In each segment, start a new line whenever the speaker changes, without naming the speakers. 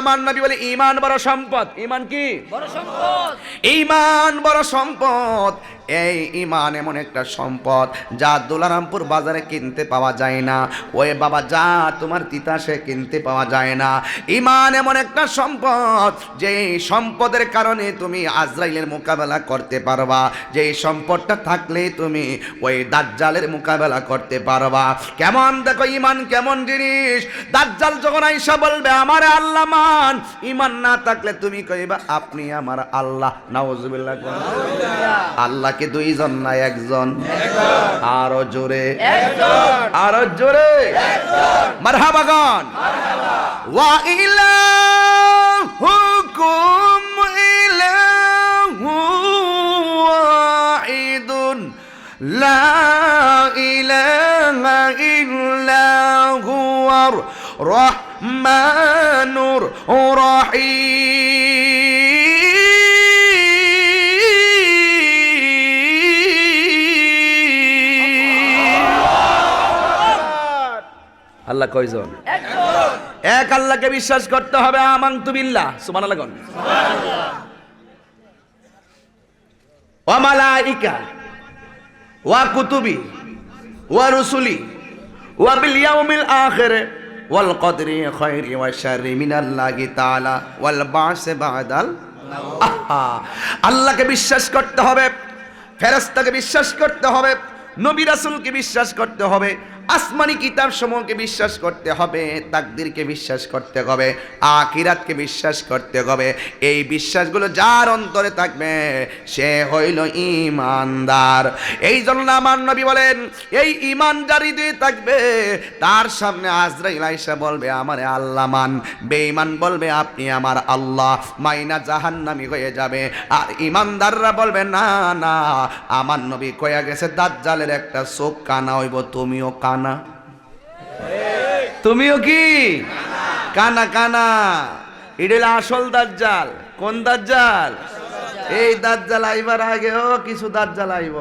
আমার নবী বলে ইমান বড় সম্পদ। ইমান কি?
বড় সম্পদ।
ইমান বড় সম্পদ। এই ইমান এমন একটা সম্পদ যা দোলারামপুর বাজারে কিনতে পাওয়া যায় না। ওই বাবা যা তোমার তিতাসে কিনতে পাওয়া যায় না। ইমান এমন একটা সম্পদ যে সম্পদের কারণে তুমি আজরাইলের মোকাবেলা করতে পারবা। যে সম্পদটা থাকলে তুমি ওই দাজ্জালের মোকাবেলা করতে পারবা। কেমন দেখো ইমান কেমন জিনিস? দাজ্জাল যখন আইসা বলবে আমার আল্লাহ মান ইমান না থাকলে তুমি কইবা আপনি আমার আল্লাহ। নাউজুবিল্লাহ আল্লাহকে দুইজন না একজন? আরও জোরে। আরও জোরে। মারহাবাগান ওয়া ইলাহুকুম ইলাহু ওয়াহিদুন। লা ইলাহা ইল্লা হুয়ার রহমানুর আল্লাহ কয়জন? এক আল্লাহকে বিশ্বাস করতে হবে আমান্তু বিল্লাহ সুবহানাল্লাহ কোন? ওয়া মালাইকা, ওয়া কুতুবি, ওয়া রুসুলি, ওয়া বিল ইয়াউমিল আখির। ওয়াল কদরি খায়রি ওয়া শাররি মিনাল্লাহি তাআলা আল্লাহকে বিশ্বাস করতে হবে, ফেরেশতাকে বিশ্বাস করতে হবে, নবী রাসূলকে বিশ্বাস করতে হবে। আসমানি কিতাব সমূহকে বিশ্বাস করতে হবে, তাকদিরকে বিশ্বাস করতে হবে, আখিরাতকে বিশ্বাস করতে হবে। এই বিশ্বাসগুলো যার অন্তরে থাকবে, সে হইল ইমানদার। এই জন্য আমার নবী বলেন, এই ইমান যার হৃদয়ে থাকবে, তার সামনে আজরাইল আইসা বলবে, আমারে আল্লাহ মান। বেঈমান বলবে, আপনি আমার আল্লাহ। মাইনা জাহান্নামি হয়ে যাবে। আর ইমানদাররা বলবে, না না, আমার নবী কয়া গেছে, দাজ্জালের একটা চোখ কানা হইব, তুমিও কানা তুমিও কি? কানা কানা। ইডেল আসল দাজ্জাল। কোন দাজ্জাল? এই দাজ্জাল আইবার আগেও কিছু দাজ্জাল আইব।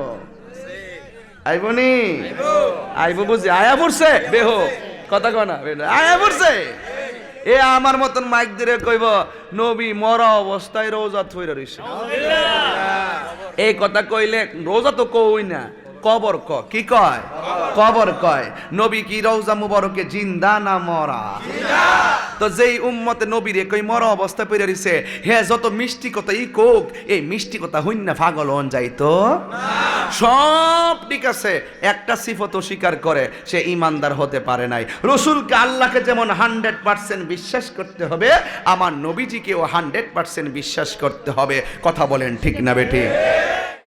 আইবনি আইব বুঝি। আয়া পড়ছে? বেহ। কথা কনা আয়া পড়ছে? এ আমার মতন মাইক দিলে কইব, নবী মরা অবস্থায় রোজা থইরা রইছে। এই কথা কইলে রোজা তো কই না, কবর ক। কি কয়? কবর কয়। নবী কি রৌজা মুবারকে জিন্দা না মরা? তো যেই উম্মতে নবীরে কই মরা অবস্থা পড়ে রইছে হে যত মিষ্টি কথা ই কোক, এই মিষ্টি কথা হইন না পাগল হন যাইতো? সব ঠিক আছে, একটা সিফত স্বীকার করে, সে ইমানদার হতে পারে নাই। রসুলকে আল্লাহকে যেমন হান্ড্রেড পার্সেন্ট বিশ্বাস করতে হবে, আমার নবীজিকেও হান্ড্রেড পার্সেন্ট বিশ্বাস করতে হবে। কথা বলেন ঠিক না বেটি